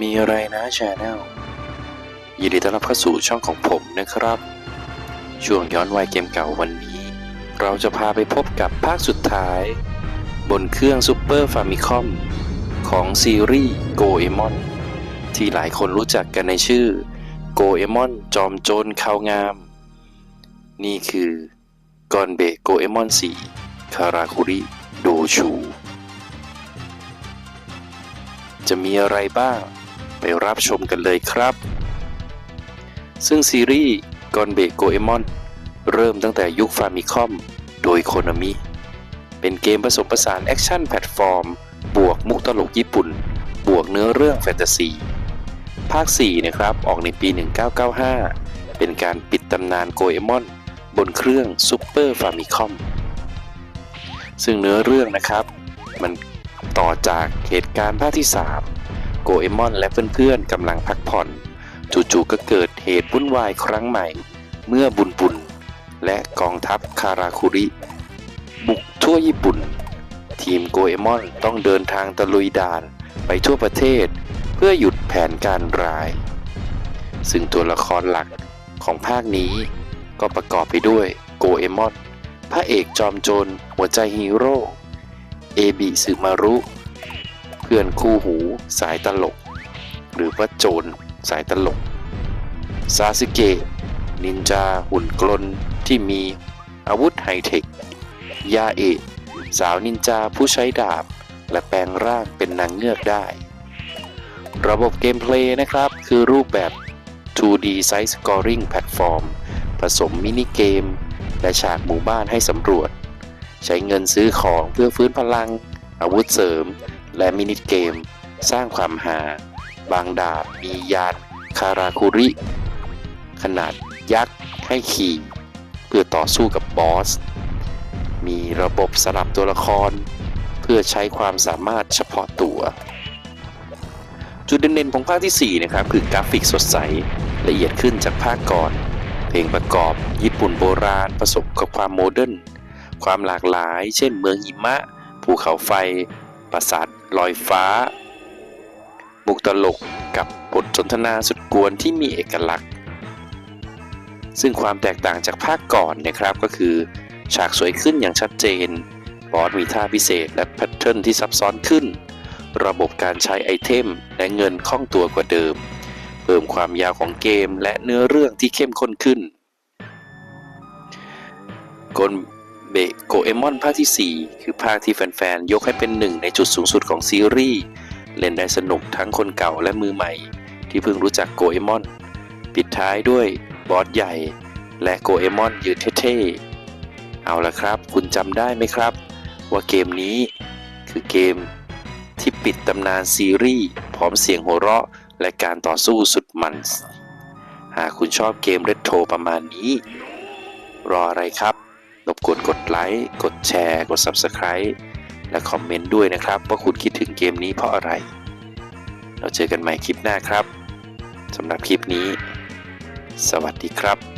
มีอะไรนะชาแนลยินดีต้อนรับเข้าสู่ช่องของผมนะครับ ช่วงย้อนวัยเกมเก่าวันนี้ เราจะพาไปพบกับภาคสุดท้าย บนเครื่องซูเปอร์ฟามิคอมของซีรีส์โกเอมอนที่หลายคนรู้จักกันในชื่อโกเอมอนจอมโจรข่าวงาม นี่คือกอนเบโกเอมอน4คาราคุริโดชูจะมีอะไรบ้าง ไปรับชมกันเลยครับ ซึ่งซีรีส์กอนเบโกเอมอนเริ่มตั้งแต่ยุคฟามิคอมโดยโคนามิเป็นเกมผสมผสานแอคชั่นแพลตฟอร์ม บวกมุกตลกญี่ปุ่น บวกเนื้อเรื่องแฟนตาซี ภาค 4 นะครับ ออกในปี 1995 เป็นการปิดตำนานโกเอมอนบนเครื่องซูเปอร์ฟามิคอมซึ่งเนื้อเรื่องนะครับ มันต่อจากเหตุการณ์ภาคที่ 3 โกเอมอนและเพื่อนๆกำลังพักผ่อน จู่ๆก็เกิดเหตุวุ่นวายครั้งใหม่ เมื่อบุญบุญและกองทัพคาราคุริ บุกทั่วญี่ปุ่น ทีมโกเอมอนต้องเดินทางตะลุยด่านไปทั่วประเทศ เพื่อหยุดแผนการร้าย ซึ่งตัวละครหลักของภาคนี้ก็ประกอบไปด้วยโกเอมอน พระเอกจอมโจรหัวใจฮีโร่ เอบิสึมารุ พื่อนคู่หูสายตลก หรือว่าโจรสายตลก ซาสึเกะนินจาหุ่นกลนที่มีอาวุธไฮเทค ยาเอะสาวนินจาผู้ใช้ดาบ และแปลงร่างเป็นนางเงือกได้ ระบบเกมเพลย์นะครับ คือรูปแบบ 2D Side Scoring Platform ผสมมินิเกม และฉากหมู่บ้านให้สำรวจ ใช้เงินซื้อของเพื่อฟื้นพลัง อาวุธเสริม และมินิเกม สร้างความหา บางดาบมียานคาราคุริ ขนาดยักษ์ให้ขี่ เพื่อต่อสู้กับบอส มีระบบสลับตัวละคร เพื่อใช้ความสามารถเฉพาะตัว จุดเด่นๆของภาคที่ 4 นะครับ คือกราฟิกสดใสละเอียดขึ้นจากภาคก่อน เพลงประกอบญี่ปุ่นโบราณผสมกับความโมเดิร์นความหลากหลาย เช่นเมืองหิมะ ภูเขาไฟ ปราสาท ลอยฟ้า บุกตลกกับบทสนทนาสุดกวนที่มีเอกลักษณ์ ซึ่งความแตกต่างจากภาคก่อนนะครับก็คือ ฉากสวยขึ้นอย่างชัดเจน บอสมีท่าพิเศษและแพทเทิร์นที่ซับซ้อนขึ้น ระบบการใช้ไอเทมและเงินคล่องตัวกว่าเดิม เพิ่มความยาวของเกมและเนื้อเรื่องที่เข้มข้นขึ้นกล เบโกเอมอนภาคที่ 4 คือภาคที่แฟนๆ ยกให้เป็นหนึ่งในจุดสูงสุดของซีรีส์ เล่นได้สนุกทั้งคนเก่าและมือใหม่ ที่เพิ่งรู้จักโกเอมอน ปิดท้ายด้วยบอสใหญ่ และโกเอมอนยืนเท่ๆ เอาละครับ คุณจำได้ไหมครับ ว่าเกมนี้คือเกมที่ปิดตำนานซีรีส์พร้อมเสียงหัวเราะ และการต่อสู้สุดมัน หากคุณชอบเกมเรโทรประมาณนี้ รออะไรครับ รบกวนกดไลค์ กดแชร์ กด Subscribe และคอมเมนต์ด้วยนะครับ ว่าคุณคิดถึงเกมนี้เพราะอะไร เราเจอกันใหม่คลิปหน้าครับสำหรับคลิปนี้ สวัสดีครับ